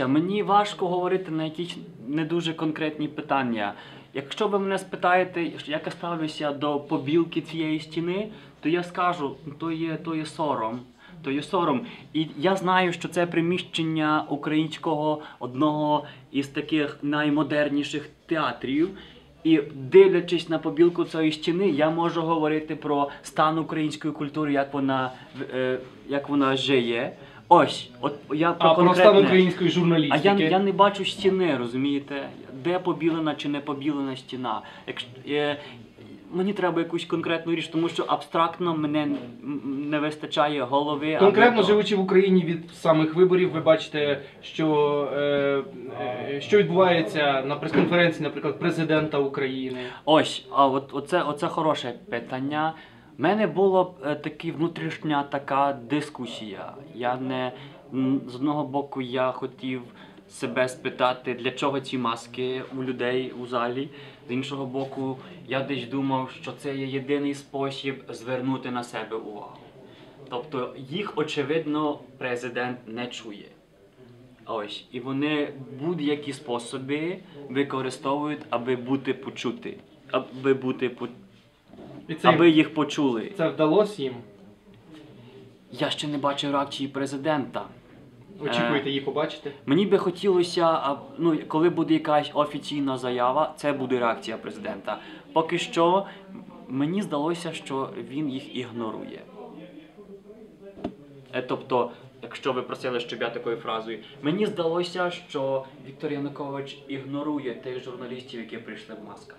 Мені важко говорити на якісь не дуже конкретні питання. Якщо ви мене спитаєте, як я ставлюся до побілки цієї стіни, то я скажу, «Ну, то є, то є сором. То є сором. І я знаю, що це приміщення українського одного із таких наймодерніших театрів. І дивлячись на побілку цієї стіни, я можу говорити про стан української культури, як вона, е, як вона жиє. Ось, от я про А про конкретне. стан української А журналістики. я, я не бачу стіни, розумієте? Де побілена чи не побілена стіна. Якщо, е, мені треба якусь конкретну річ, тому що абстрактно мене н- м, не вистачає голови. Конкретно то- живучи в Україні від самих виборів, ви бачите, що, е, е, що відбувається на прес-конференції, наприклад, президента України. Ось, а от оце, оце хороше питання. У мене була е, таки внутрішня така дискусія. Я не з одного боку я хотів себе спитати, для чого ці маски у людей у залі. З іншого боку, я десь думав, що це є єдиний спосіб звернути на себе увагу. Тобто їх, очевидно, президент не чує. Ось, і вони будь-які способи використовують, аби бути почути, аби бути по... І це, аби їх почули. це вдалося їм. Я ще не бачив реакції президента. Очікуєте Е. її побачити? Мені би хотілося, ну, коли буде якась офіційна заява, це буде реакція президента. Поки що мені здалося, що він їх ігнорує. Е, Тобто, якщо ви просили, щоб я такою фразою, мені здалося, що Віктор Янукович ігнорує тих журналістів, які прийшли в масках.